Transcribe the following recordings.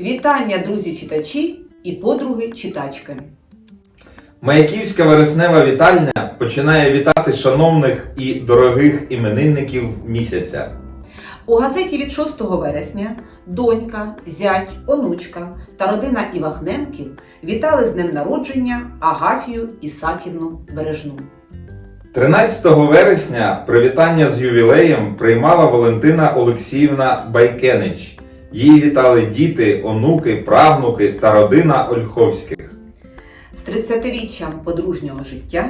Вітання, друзі-читачі і подруги-читачки. Маяківська вереснева вітальня починає вітати шановних і дорогих іменинників місяця. У газеті від 6 вересня донька, зять, онучка та родина Івахненків вітали з днем народження Агафію Ісаківну Бережну. 13 вересня привітання з ювілеєм приймала Валентина Олексіївна Байкенич. Її вітали діти, онуки, правнуки та родина Ольховських. З 30-річчям подружнього життя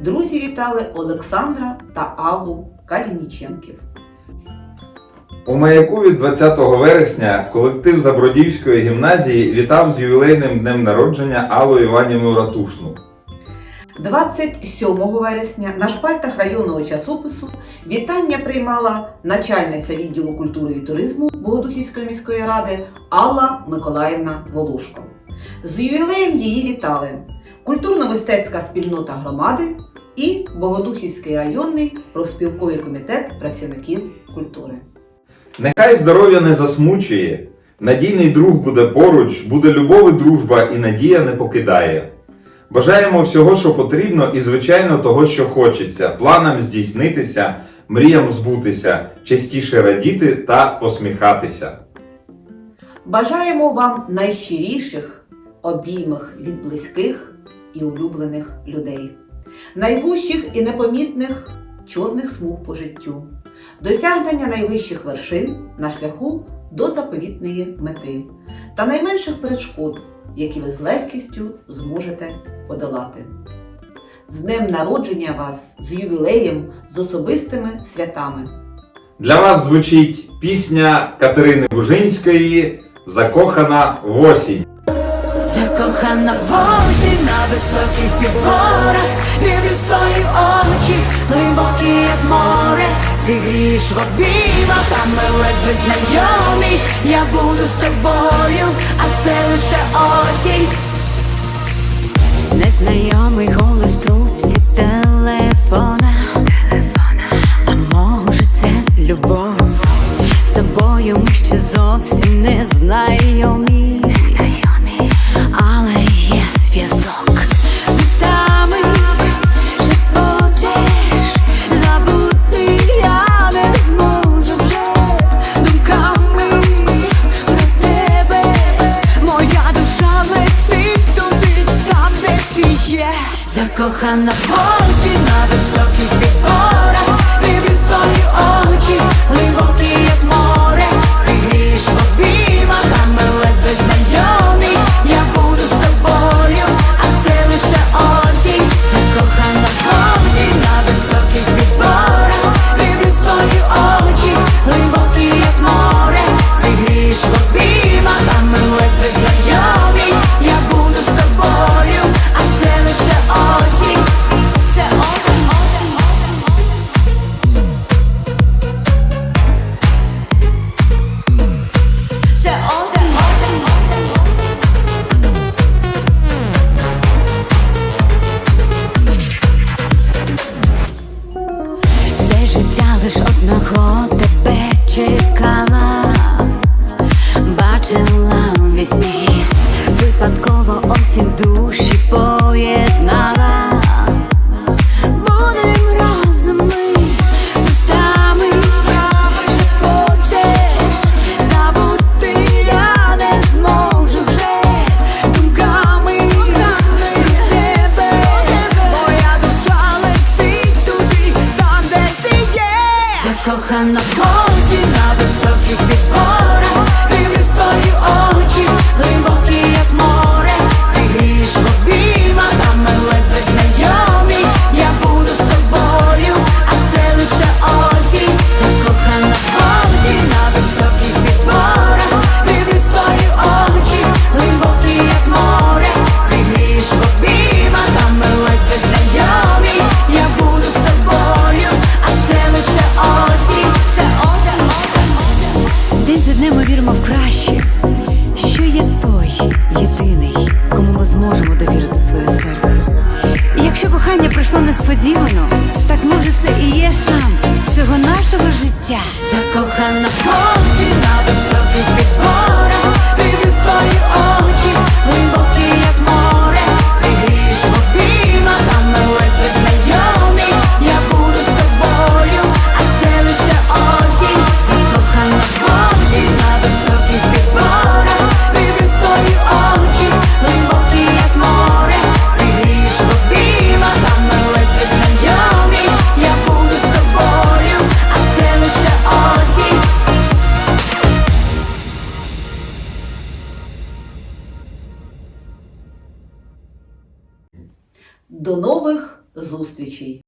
друзі вітали Олександра та Аллу Калініченків. У маяку від 20 вересня колектив Забродівської гімназії вітав з ювілейним днем народження Аллу Іванівну Ратушну. 27 вересня на шпальтах районного часопису вітання приймала начальниця відділу культури і туризму Богодухівської міської ради Алла Миколаївна Волошко. З ювілеєм її вітали культурно-мистецька спільнота громади і Богодухівський районний профспілковий комітет працівників культури. Нехай здоров'я не засмучує, надійний друг буде поруч, буде любов і дружба, і надія не покидає. Бажаємо всього, що потрібно, і, звичайно, того, що хочеться, планам здійснитися, мріям збутися, частіше радіти та посміхатися. Бажаємо вам найщиріших обіймах від близьких і улюблених людей, найвужчих і непомітних чорних смуг по життю, досягнення найвищих вершин на шляху до заповітної мети. Та найменших перешкод, які ви з легкістю зможете подолати. З днем народження вас, з ювілеєм, з особистими святами! Для вас звучить пісня Катерини Бужинської Закохана в осінь. Закохана в осінь на високих підборах, дивлюсь твої очі, глибокі, як море, зігрієш в обіймах, а ми ледве знайомі, я буду з тобою, це лише осінь. Незнайомий голос трубці телефона, а може це любов, з тобою ми ще зовсім не знайомі. Але є зв'язок є. Закохана в на високих підборах, несподівано, так може це і є шанс цього нашого життя. Закохана. До нових зустрічей!